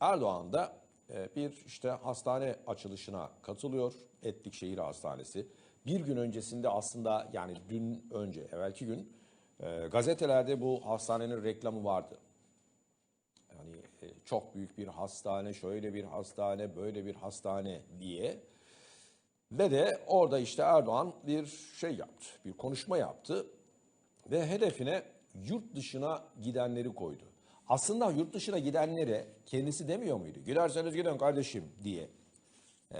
Erdoğan da e, bir işte hastane açılışına katılıyor. Etlik Şehir Hastanesi. Bir gün öncesinde aslında yani dün önce, evvelki gün e, gazetelerde bu hastanenin reklamı vardı. Yani e, çok büyük bir hastane, şöyle bir hastane, böyle bir hastane diye. Ve de orada işte Erdoğan bir şey yaptı, bir konuşma yaptı ve hedefine yurt dışına gidenleri koydu. Aslında yurt dışına gidenlere kendisi demiyor muydu? Giderseniz gidin kardeşim diye e,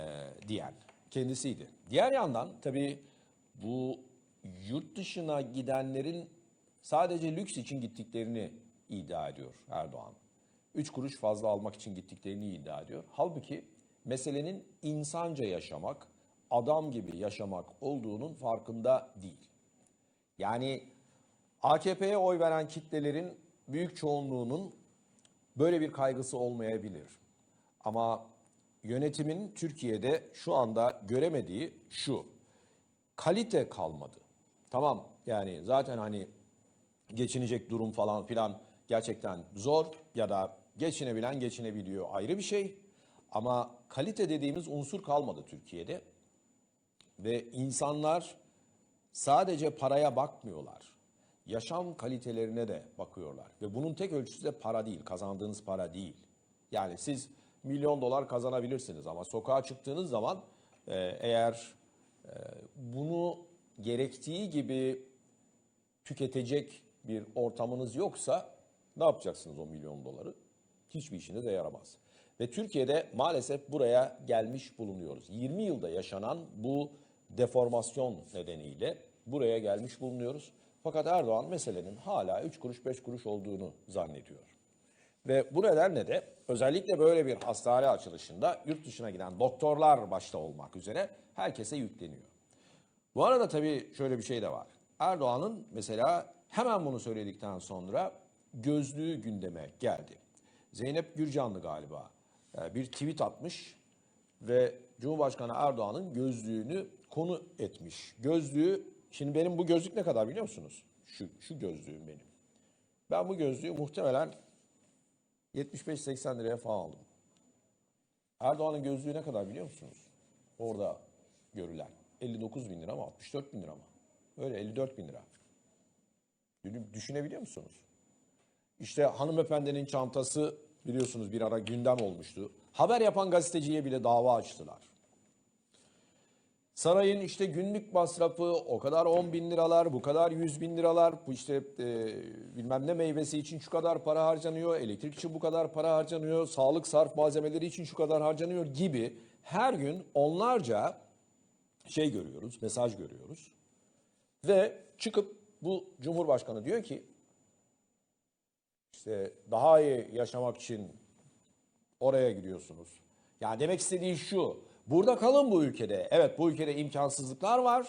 diyen kendisiydi. Diğer yandan tabii bu yurt dışına gidenlerin sadece lüks için gittiklerini iddia ediyor Erdoğan. Üç kuruş fazla almak için gittiklerini iddia ediyor. Halbuki meselenin insanca yaşamak, adam gibi yaşamak olduğunun farkında değil. Yani AKP'ye oy veren kitlelerin büyük çoğunluğunun böyle bir kaygısı olmayabilir. Ama yönetimin Türkiye'de şu anda göremediği şu. Kalite kalmadı. Tamam yani zaten hani geçinecek durum falan filan gerçekten zor ya da geçinebilen geçinebiliyor ayrı bir şey. Ama kalite dediğimiz unsur kalmadı Türkiye'de. Ve insanlar sadece paraya bakmıyorlar. Yaşam kalitelerine de bakıyorlar. Ve bunun tek ölçüsü de para değil, kazandığınız para değil. Yani siz milyon dolar kazanabilirsiniz ama sokağa çıktığınız zaman e, eğer e, bunu gerektiği gibi tüketecek bir ortamınız yoksa ne yapacaksınız o milyon doları? Hiçbir işine de yaramaz. Ve Türkiye'de maalesef buraya gelmiş bulunuyoruz. 20 yılda yaşanan bu deformasyon nedeniyle buraya gelmiş bulunuyoruz. Fakat Erdoğan meselenin hala 3 kuruş 5 kuruş olduğunu zannediyor. Ve bu nedenle de özellikle böyle bir hastane açılışında yurt dışına giden doktorlar başta olmak üzere herkese yükleniyor. Bu arada tabii şöyle bir şey de var. Erdoğan'ın mesela hemen bunu söyledikten sonra gözlüğü gündeme geldi. Zeynep Gürcanlı galiba e, bir tweet atmış ve Cumhurbaşkanı Erdoğan'ın gözlüğünü konu etmiş. Gözlüğü, şimdi benim bu gözlük ne kadar biliyor musunuz? Şu, şu gözlüğüm benim. Ben bu gözlüğü muhtemelen 75-80 liraya falan aldım. Erdoğan'ın gözlüğü ne kadar biliyor musunuz? Orada görülen. 59 bin lira mı 64 bin lira mı? Öyle 54 bin lira. Düşünebiliyor musunuz? İşte hanımefendinin çantası biliyorsunuz bir ara gündem olmuştu. Haber yapan gazeteciye bile dava açtılar. Sarayın işte günlük masrafı o kadar 10 bin liralar, bu kadar 100 bin liralar, bu işte e, bilmem ne meyvesi için şu kadar para harcanıyor, elektrik için bu kadar para harcanıyor, sağlık sarf malzemeleri için şu kadar harcanıyor gibi her gün onlarca şey görüyoruz, mesaj görüyoruz. Ve çıkıp bu Cumhurbaşkanı diyor ki işte daha iyi yaşamak için oraya gidiyorsunuz. Yani demek istediği şu. Burada kalın bu ülkede. Evet bu ülkede imkansızlıklar var.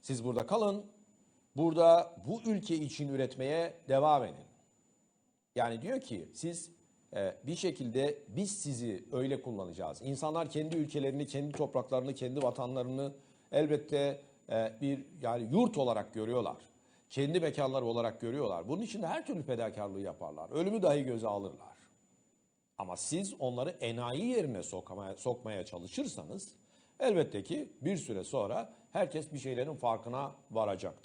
Siz burada kalın. Burada bu ülke için üretmeye devam edin. Yani diyor ki siz e, bir şekilde biz sizi öyle kullanacağız. İnsanlar kendi ülkelerini, kendi topraklarını, kendi vatanlarını elbette e, bir yani yurt olarak görüyorlar. Kendi mekanları olarak görüyorlar. Bunun için de her türlü fedakarlığı yaparlar. Ölümü dahi göze alırlar. Ama siz onları enayi yerine sokmaya, sokmaya çalışırsanız elbette ki bir süre sonra herkes bir şeylerin farkına varacak.